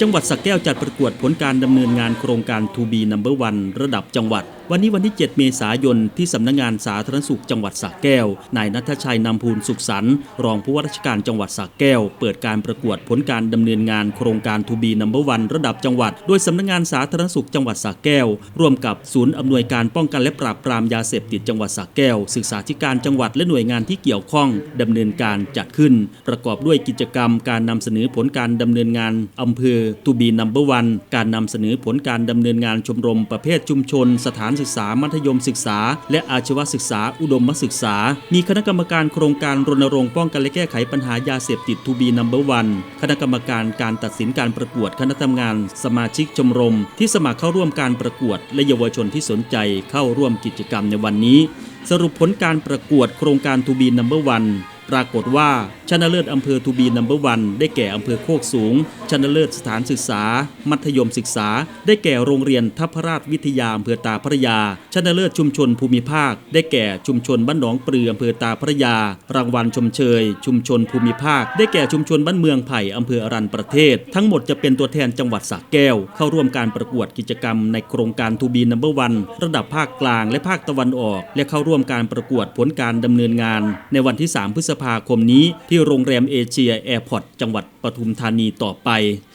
จังหวัดสักแก้วจัดประกวดผลการดำเนินงานโครงการ To be Number One ระดับจังหวัด วันนี้วันที่ 7 เมษายนที่สำนักงานสาธารณสุขจังหวัดสักแก้ว นายนัทชัยนำพูนสุขสันต์รองผู้ว่าราชการจังหวัดสักแก้ว เปิดการประกวดผลการดำเนินงานโครงการ To be Number One ระดับจังหวัด โดยสำนักงานสาธารณสุขจังหวัดสักแก้ว ร่วมกับศูนย์อำนวยการป้องกันและปราบปรามยาเสพติดจังหวัดสักแก้ว ศึกษาธิการจังหวัดและหน่วยงานที่เกี่ยวข้องดำเนินการจัดขึ้น ประกอบด้วยกิจกรรม การนำเสนอผลการดำเนินงานอำเภอ To be Number One การนำเสนอผลการดำเนินงานชมรมประเภทชุมชนสถานศึกษามัธยมศึกษา และอาชีวศึกษาอุดมศึกษา มีคณะกรรมการโครงการรณรงค์ป้องกันและแก้ไขปัญหายาเสพติด To be Number One คณะกรรมการการตัดสินการประกวดคณะทำงาน สมาชิกชมรม ที่สมัครเข้าร่วมการประกวด และเยาวชนที่สนใจเข้าร่วมกิจกรรมในวันนี้ สรุปผลการประกวดโครงการ To be Number One ปรากฏว่าชนะเลิศอำเภอทูบีนัมเบอร์วันได้แก่อำเภอโคกสูง ชนะเลิศสถานศึกษา มัธยมศึกษา ได้แก่โรงเรียนทัพราชวิทยาอำเภอตาพระยา ชนะเลิศชุมชนภูมิภาค ได้แก่ชุมชนบ้านหนองปลืออำเภอตาพระยา รางวัลชมเชย ชุมชนภูมิภาค ได้แก่ชุมชนบ้านเมืองไผ่อำเภออรัญประเทศ ทั้งหมดจะเป็นตัวแทนจังหวัดสระแก้ว เข้าร่วมการประกวดกิจกรรมในโครงการทูบีนัมเบอร์วันระดับภาคกลางและภาคตะวันออก และเข้าร่วมการประกวดผลการดำเนินงาน ในวันที่ 3 พฤษภาคมนี้ที่ที่โรงแรมเอเชียแอร์พอร์ตจังหวัดปทุมธานีต่อไป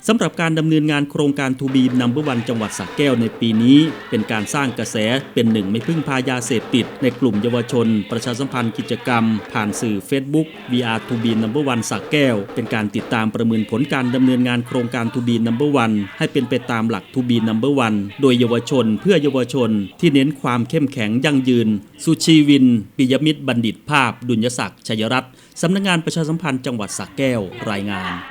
สำหรับการดำเนินงานโครงการทูบีนัมเบอร์วันจังหวัดสระแก้วในปีนี้ เป็นการสร้างกระแสเป็นหนึ่งไม่พึ่งพายาเสพติด ในกลุ่มเยาวชน ประชาสัมพันธ์กิจกรรม ผ่านสื่อ Facebook VR To be Number One สระแก้ว เป็นการติดตามประเมินผลการดำเนินงานโครงการ To be Number One ให้เป็นไปตามหลัก To be Number One โดยเยาวชนเพื่อเยาวชน ที่เน้นความเข้มแข็งยั่งยืน สุชีวินปิยมิตรบัณฑิตภาพ ดุลยศักดิ์ชัยรัตน์สำนักงานประชาสัมพันธ์จังหวัดสระแก้วรายงานของการที่ว่าเป็นหนึ่งโดยพึ่งยาเสพติดทำในเยาวชนทำเพื่อเยาวชน